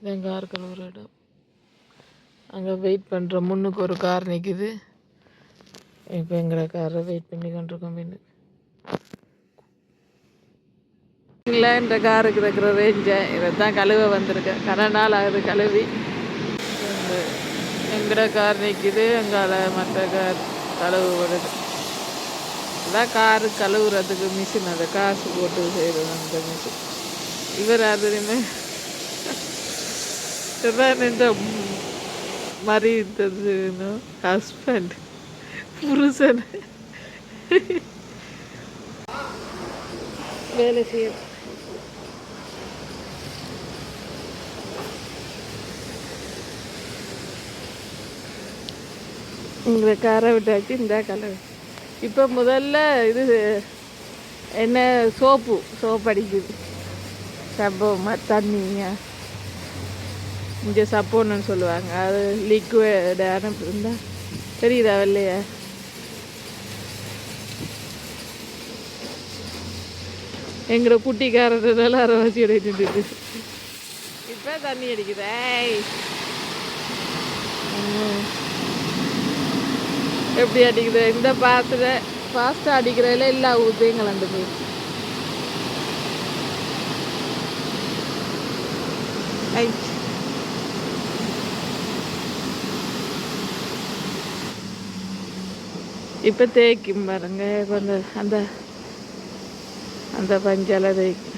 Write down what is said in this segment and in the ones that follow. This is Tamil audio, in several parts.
இதான் கார் கழுவுற இடம். அங்கே வெயிட் பண்ணுற முன்னுக்கு ஒரு கார் நிற்கிது இப்போ எங்களை காரை வெயிட் பண்ணி கொண்டிருக்கோம் பின்னு இல்லை இந்த காருக்கு இருக்கிற ரேஞ்சை இதை தான் கழுவ வந்திருக்கேன். கடை நாள் ஆகுது கழுவி. எங்கட கார் நிற்கிது எங்கால மற்ற கார் கழுவு விடுது அதான் காரு கழுவுறதுக்கு மிஷின் அதை காசு போட்டு செய்கிறது அந்த மிஷின் இவர் அதுலையுமே இதான் இந்த இருந்தது ஹஸ்பண்ட் புருஷன். வேலை செய்ய. இந்த காரை விட்டாச்சு இந்த கலர் இப்போ முதல்ல இது என்ன சோப்பு சோப்பு அடிக்குது. சம்பவமாக தண்ணிங்க இங்கே சப்போன்னு சொல்லுவாங்க. அது லிக்விட் இருந்தா தெரியுதா இல்லையா எங்களோட குட்டிக்காரனால அரைவாசி அடிச்சுட்டு இப்போ தண்ணி அடிக்குதே? எப்படி அடிக்குது? இந்த பாத்திர ஃபாஸ்ட்டாக அடிக்கிறதுல எல்லா ஊத்தையும் கலந்து போயிடுச்சு ஐ இப்போ தேய்க்கும் பாருங்க கொஞ்சம் அந்த அந்த பஞ்சால தேய்க்கும்.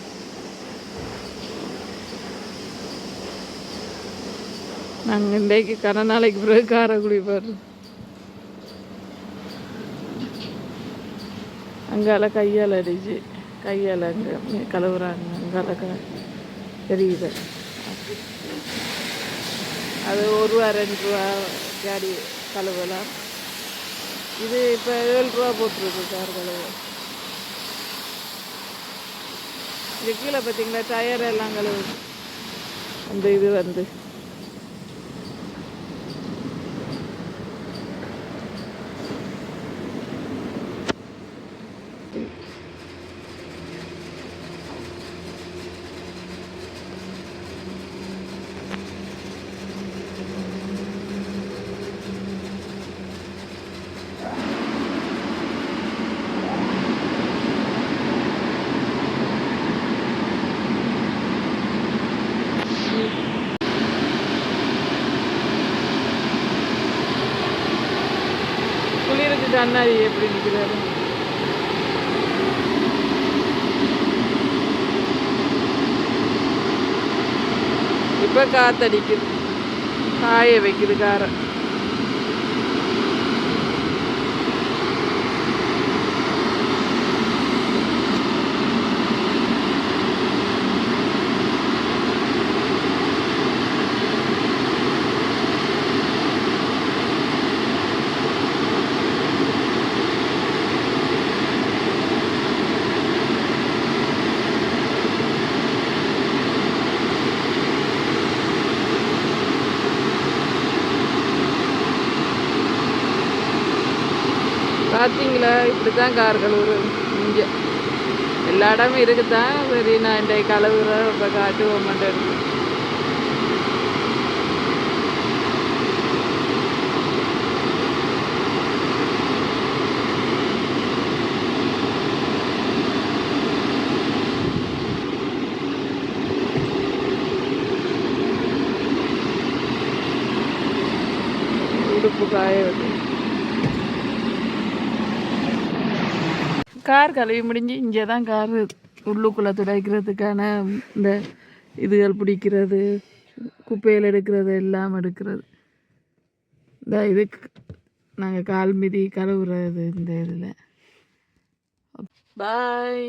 நாங்கள் இன்றைக்கு கன நாளைக்கு பிறகு காரைக்குடி போடுறோம் அங்கால கையால் அடிச்சு கையால் அங்கே கழுவுறாங்க அங்கால க தெரியுது. அது ஒரு ரூபா ரெண்டு ரூபா ஜாடி கழுவலாம். இது இப்போ ஏழு ரூபா போட்டிருக்கு சார் கழுவு இது கீழே பார்த்தீங்களா டயர் எல்லாம் கழுவு அந்த இது வந்து. குளிருக்கு கண்ணாடி எப்படி நிற்கிறாரு இப்போ காத்தடிக்குது. காய வைக்குது காரை. பார்த்தீங்களா இப்படி தான் கார்களூர் இங்கே. எல்லா இடமும் இருக்குதான். சரி நான் இன்றைக்கு கழுவுறேன். இப்போ காட்டுவோம் மாட்டேன் உடுப்பு காய வைக்க கார் கழுவி முடிஞ்சு இங்கே தான் கார் உள்ளுக்குள்ளே துடைக்கிறதுக்கான இந்த இதுகள் பிடிக்கிறது குப்பையில் எடுக்கிறது எல்லாம் எடுக்கிறது. இந்த இதுக்கு நாங்கள் கால் மிதி கழுவுறது இந்த இதில். பாய்